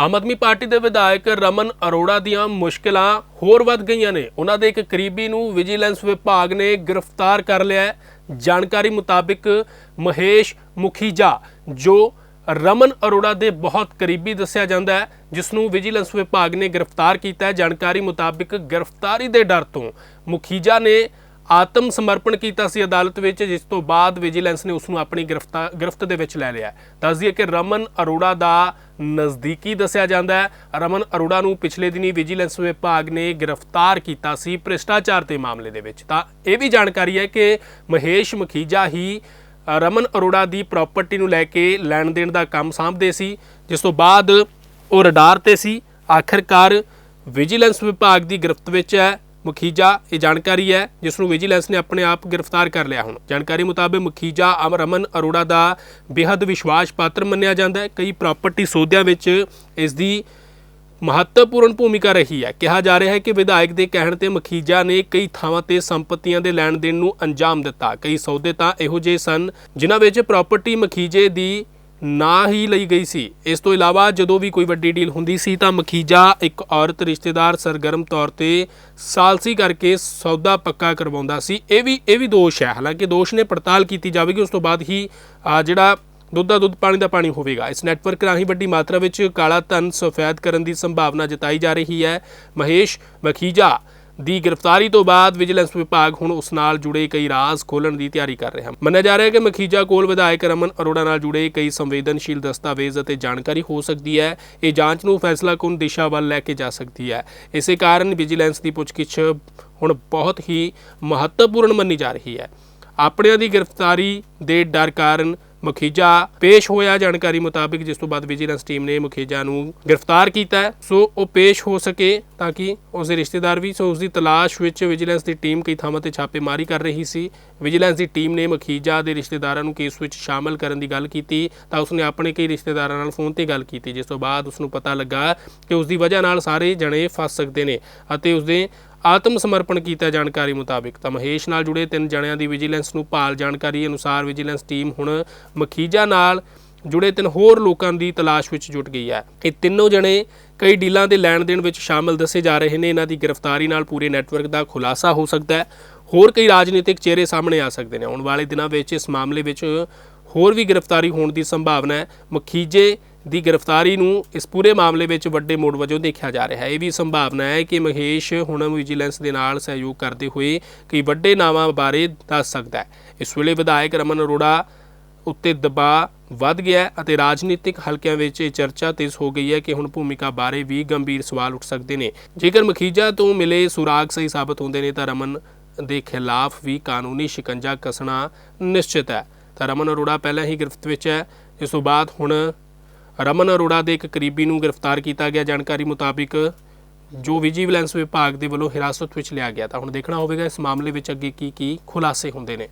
Aam Aadmi party ਦੇ ਵਿਧਾਇਕ ਰਮਨ ਅਰੋੜਾ ਦੀਆਂ ਮੁਸ਼ਕਲਾਂ ਹੋਰ ਵੱਧ ਗਈਆਂ ਨੇ। ਉਹਨਾਂ ਦੇ ਇੱਕ ਕਰੀਬੀ ਨੂੰ ਵਿਜੀਲੈਂਸ ਵਿਭਾਗ ਨੇ ਗ੍ਰਿਫਤਾਰ ਕਰ ਲਿਆ ਹੈ। ਜਾਣਕਾਰੀ ਮੁਤਾਬਿਕ ਮਹੇਸ਼ ਮੁਖੀਜਾ, ਜੋ ਰਮਨ ਅਰੋੜਾ ਦੇ ਬਹੁਤ ਕਰੀਬੀ ਦੱਸਿਆ ਜਾਂਦਾ ਹੈ, ਜਿਸ ਨੂੰ ਵਿਜੀਲੈਂਸ ਵਿਭਾਗ ਨੇ ਗ੍ਰਿਫਤਾਰ ਕੀਤਾ ਹੈ। ਜਾਣਕਾਰੀ ਮੁਤਾਬਿਕ ਗ੍ਰਿਫਤਾਰੀ ਦੇ ਡਰ ਤੋਂ ਮੁਖੀਜਾ ਨੇ ਆਤਮ ਸਮਰਪਣ ਕੀਤਾ ਸੀ ਅਦਾਲਤ ਵਿੱਚ, ਜਿਸ ਤੋਂ ਬਾਅਦ ਵਿਜੀਲੈਂਸ ਨੇ ਉਸ ਨੂੰ ਆਪਣੀ ਗ੍ਰਿਫਤਾਰ ਗ੍ਰਿਫਤ ਦੇ ਵਿੱਚ ਲੈ ਲਿਆ ਹੈ। ਦੱਸ ਦਈਏ ਕਿ ਰਮਨ ਅਰੋੜਾ ਦਾ ਨਜ਼ਦੀਕੀ ਦੱਸਿਆ ਜਾਂਦਾ ਹੈ। ਰਮਨ ਅਰੋੜਾ ਨੂੰ ਪਿਛਲੇ ਦਿਨੀ ਵਿਜੀਲੈਂਸ ਵਿਭਾਗ ਨੇ ਗ੍ਰਿਫਤਾਰ ਕੀਤਾ ਸੀ ਭ੍ਰਿਸ਼ਟਾਚਾਰ ਦੇ ਮਾਮਲੇ ਦੇ ਵਿੱਚ। ਤਾਂ ਇਹ ਵੀ ਜਾਣਕਾਰੀ ਹੈ ਕਿ ਮਹੇਸ਼ ਮਖੀਜਾ ਹੀ ਰਮਨ ਅਰੋੜਾ ਦੀ ਪ੍ਰਾਪਰਟੀ ਨੂੰ ਲੈ ਕੇ ਲੈਣ ਦੇਣ ਦਾ ਕੰਮ ਸਾਂਭਦੇ ਸੀ, ਜਿਸ ਤੋਂ ਬਾਅਦ ਉਹ ਰਡਾਰ ਤੇ ਸੀ। ਆਖਰਕਾਰ ਵਿਜੀਲੈਂਸ ਵਿਭਾਗ ਦੀ ਗ੍ਰਿਫਤ ਵਿੱਚ ਹੈ। ਮਖੀਜਾ, ਇਹ ਜਾਣਕਾਰੀ ਹੈ, ਜਿਸ ਨੂੰ ਵਿਜੀਲੈਂਸ ਨੇ ਆਪਣੇ ਆਪ ਗ੍ਰਿਫਤਾਰ ਕਰ ਲਿਆ ਹੁਣ। ਜਾਣਕਾਰੀ ਮੁਤਾਬਕ ਮਖੀਜਾ ਅਮਰਮਨ ਅਰੋੜਾ ਦਾ ਬੇਹੱਦ ਵਿਸ਼ਵਾਸ ਪਾਤਰ ਮੰਨਿਆ ਜਾਂਦਾ ਹੈ। ਕਈ ਪ੍ਰਾਪਰਟੀ ਸੌਦਿਆਂ ਵਿੱਚ ਇਸ ਦੀ ਮਹੱਤਵਪੂਰਨ ਭੂਮਿਕਾ ਰਹੀ ਹੈ। ਕਿਹਾ ਜਾ ਰਿਹਾ ਹੈ ਕਿ ਵਿਧਾਇਕ ਦੇ ਕਹਿਣ ਤੇ ਮਖੀਜਾ ਨੇ ਕਈ ਥਾਵਾਂ ਤੇ ਸੰਪਤੀਆਂ ਦੇ ਲੈਣ ਦੇਣ ਨੂੰ ਅੰਜਾਮ ਦਿੱਤਾ। ਕਈ ਸੌਦੇ ਤਾਂ ਇਹੋ ਜਿਹੇ ਸਨ, ਜਿਨ੍ਹਾਂ ਵਿੱਚ ਪ੍ਰਾਪਰਟੀ ਮਖੀਜੇ ਦੀ ਨਾ ਹੀ ਲਈ ਗਈ ਸੀ। ਇਸ ਤੋਂ ਇਲਾਵਾ ਜਦੋਂ ਵੀ ਕੋਈ ਵੱਡੀ ਡੀਲ ਹੁੰਦੀ ਸੀ ਤਾਂ ਮਖੀਜਾ ਇੱਕ ਔਰਤ ਰਿਸ਼ਤੇਦਾਰ ਸਰਗਰਮ ਤੌਰ ਤੇ ਸਾਲਸੀ ਕਰਕੇ ਸੌਦਾ ਪੱਕਾ ਕਰਵਾਉਂਦਾ ਸੀ। ਇਹ ਵੀ ਇਹ ਵੀ ਦੋਸ਼ ਹੈ। ਹਾਲਾਂਕਿ ਦੋਸ਼ ਨੇ ਪੜਤਾਲ ਕੀਤੀ ਜਾਵੇਗੀ, ਉਸ ਤੋਂ ਬਾਅਦ ਹੀ ਜਿਹੜਾ ਦੁੱਧ ਦਾ ਦੁੱਧ, ਪਾਣੀ ਦਾ ਪਾਣੀ ਹੋਵੇਗਾ। ਇਸ ਨੈਟਵਰਕ ਰਾਹੀਂ ਵੱਡੀ ਮਾਤਰਾ ਵਿੱਚ ਕਾਲਾ ਧਨ ਸਫੈਦ ਕਰਨ ਦੀ ਸੰਭਾਵਨਾ ਜਤਾਈ ਜਾ ਰਹੀ ਹੈ। ਮਹੇਸ਼ ਮਖੀਜਾ ਦੀ ਗ੍ਰਿਫਤਾਰੀ ਤੋਂ ਬਾਅਦ ਵਿਜੀਲੈਂਸ ਵਿਭਾਗ ਹੁਣ ਉਸ ਨਾਲ ਜੁੜੇ ਕਈ ਰਾਜ਼ ਖੋਲਣ ਦੀ ਤਿਆਰੀ ਕਰ ਰਿਹਾ ਹੈ। ਮੰਨਿਆ ਜਾ ਰਿਹਾ ਹੈ ਕਿ ਮਖੀਜਾ ਕੋਲ ਵਿਧਾਇਕ ਰਮਨ ਅਰੋੜਾ ਨਾਲ ਜੁੜੇ ਕਈ ਸੰਵੇਦਨਸ਼ੀਲ ਦਸਤਾਵੇਜ਼ ਅਤੇ ਜਾਣਕਾਰੀ ਹੋ ਸਕਦੀ ਹੈ। ਇਹ ਜਾਂਚ ਨੂੰ ਫੈਸਲਾਕੁਨ ਦਿਸ਼ਾ ਵੱਲ ਲੈ ਕੇ ਜਾ ਸਕਦੀ ਹੈ। ਇਸੇ ਕਾਰਨ ਵਿਜੀਲੈਂਸ ਦੀ ਪੁੱਛਗਿੱਛ ਹੁਣ ਬਹੁਤ ਹੀ ਮਹੱਤਵਪੂਰਨ ਮੰਨੀ ਜਾ ਰਹੀ ਹੈ। ਆਪਣਿਆਂ ਦੀ ਗ੍ਰਿਫਤਾਰੀ ਦੇ ਡਰ ਕਾਰਨ ਮਖੀਜਾ ਪੇਸ਼ ਹੋਇਆ ਜਾਣਕਾਰੀ ਮੁਤਾਬਿਕ, ਜਿਸ ਤੋਂ ਬਾਅਦ ਵਿਜੀਲੈਂਸ ਟੀਮ ਨੇ ਮਖੀਜਾ ਨੂੰ ਗ੍ਰਿਫਤਾਰ ਕੀਤਾ ਸੋ ਉਹ ਪੇਸ਼ ਹੋ ਸਕੇ ਤਾਂ ਕਿ ਉਸ ਦੇ ਰਿਸ਼ਤੇਦਾਰ ਵੀ, ਸੋ ਉਸ ਦੀ ਤਲਾਸ਼ ਵਿੱਚ ਵਿਜੀਲੈਂਸ ਦੀ ਟੀਮ ਕਈ ਥਾਵਾਂ ਤੇ ਛਾਪੇਮਾਰੀ ਕਰ ਰਹੀ ਸੀ। ਵਿਜੀਲੈਂਸ ਦੀ ਟੀਮ ਨੇ ਮਖੀਜਾ ਦੇ ਰਿਸ਼ਤੇਦਾਰਾਂ ਨੂੰ ਕੇਸ ਵਿੱਚ ਸ਼ਾਮਲ ਕਰਨ ਦੀ ਗੱਲ ਕੀਤੀ ਤਾਂ ਉਸਨੇ ਆਪਣੇ ਕਈ ਰਿਸ਼ਤੇਦਾਰਾਂ ਨਾਲ ਫੋਨ ਤੇ ਗੱਲ ਕੀਤੀ, ਜਿਸ ਤੋਂ ਬਾਅਦ ਉਸ ਨੂੰ ਪਤਾ ਲੱਗਾ ਕਿ ਉਸ ਦੀ ਵਜ੍ਹਾ ਨਾਲ ਸਾਰੇ ਜਣੇ ਫਸ ਸਕਦੇ ਨੇ ਅਤੇ ਉਸ ਦੇ ਆਤਮ ਸਮਰਪਣ ਕੀਤਾ ਜਾਣਕਾਰੀ ਮੁਤਾਬਿਕ ਤਾਂ ਮਹੇਸ਼ ਨਾਲ ਜੁੜੇ ਤਿੰਨ ਜਣਿਆਂ ਦੀ ਵਿਜੀਲੈਂਸ ਨੂੰ ਭਾਲ ਜਾਣਕਾਰੀ ਅਨੁਸਾਰ ਵਿਜੀਲੈਂਸ ਟੀਮ ਹੁਣ ਮਖੀਜਾ ਨਾਲ ਜੁੜੇ ਤਿੰਨ ਹੋਰ ਲੋਕਾਂ ਦੀ ਤਲਾਸ਼ ਵਿੱਚ ਜੁਟ ਗਈ ਹੈ। ਇਹ ਤਿੰਨੋਂ ਜਣੇ ਕਈ ਡੀਲਾਂ ਦੇ ਲੈਣ ਦੇਣ ਵਿੱਚ ਸ਼ਾਮਲ ਦੱਸੇ ਜਾ ਰਹੇ ਨੇ। ਇਹਨਾਂ ਦੀ ਗ੍ਰਿਫਤਾਰੀ ਨਾਲ ਪੂਰੇ ਨੈਟਵਰਕ ਦਾ ਖੁਲਾਸਾ ਹੋ ਸਕਦਾ ਹੈ। ਹੋਰ ਕਈ ਰਾਜਨੀਤਿਕ ਚਿਹਰੇ ਸਾਹਮਣੇ ਆ ਸਕਦੇ ਨੇ। ਆਉਣ ਵਾਲੇ ਦਿਨਾਂ ਵਿੱਚ ਇਸ ਮਾਮਲੇ ਵਿੱਚ ਹੋਰ ਵੀ ਗ੍ਰਿਫਤਾਰੀ ਹੋਣ ਦੀ ਸੰਭਾਵਨਾ ਹੈ। ਮਖੀਜੇ ਦੀ ਗ੍ਰਿਫਤਾਰੀ ਨੂੰ ਇਸ ਪੂਰੇ ਮਾਮਲੇ ਵਿੱਚ ਵੱਡੇ ਮੋੜ ਵਜੋਂ ਦੇਖਿਆ ਜਾ ਰਿਹਾ ਹੈ। ਇਹ ਵੀ ਸੰਭਾਵਨਾ ਹੈ ਕਿ ਮਹੇਸ਼ ਹੁਣ ਵਿਜੀਲੈਂਸ ਦੇ ਨਾਲ ਸਹਿਯੋਗ ਕਰਦੇ ਹੋਏ ਕਈ ਵੱਡੇ ਨਾਵਾਂ ਬਾਰੇ ਦੱਸ ਸਕਦਾ ਹੈ। ਇਸ ਵੇਲੇ ਵਿਧਾਇਕ ਰਮਨ ਅਰੋੜਾ ਉੱਤੇ ਦਬਾਅ ਵੱਧ ਗਿਆ ਅਤੇ ਰਾਜਨੀਤਿਕ ਹਲਕਿਆਂ ਵਿੱਚ ਇਹ ਚਰਚਾ ਤੇਜ਼ ਹੋ ਗਈ ਹੈ ਕਿ ਹੁਣ ਭੂਮਿਕਾ ਬਾਰੇ ਵੀ ਗੰਭੀਰ ਸਵਾਲ ਉੱਠ ਸਕਦੇ ਨੇ। ਜੇਕਰ ਮਖੀਜਾ ਤੋਂ ਮਿਲੇ ਸੁਰਾਗ ਸਹੀ ਸਾਬਤ ਹੁੰਦੇ ਨੇ ਤਾਂ ਰਮਨ ਦੇ ਖਿਲਾਫ ਵੀ ਕਾਨੂੰਨੀ ਸ਼ਿਕੰਜਾ ਕੱਸਣਾ ਨਿਸ਼ਚਿਤ ਹੈ। ਤਾਂ ਰਮਨ ਅਰੋੜਾ ਪਹਿਲਾਂ ਹੀ ਗ੍ਰਿਫਤ ਵਿੱਚ ਹੈ। ਇਸ ਤੋਂ ਬਾਅਦ ਹੁਣ ਰਮਨ ਅਰੋੜਾ ਦੇ ਇੱਕ ਕਰੀਬੀ ਨੂੰ ਗ੍ਰਿਫਤਾਰ ਕੀਤਾ ਗਿਆ। ਜਾਣਕਾਰੀ ਮੁਤਾਬਿਕ ਜੋ ਵਿਜੀਲੈਂਸ ਵਿਭਾਗ ਦੇ ਵੱਲੋਂ ਹਿਰਾਸਤ ਵਿੱਚ ਲਿਆ ਗਿਆ। ਤਾਂ ਹੁਣ ਦੇਖਣਾ ਹੋਵੇਗਾ ਇਸ ਮਾਮਲੇ ਵਿੱਚ ਅੱਗੇ ਕੀ ਕੀ ਖੁਲਾਸੇ ਹੁੰਦੇ ਨੇ।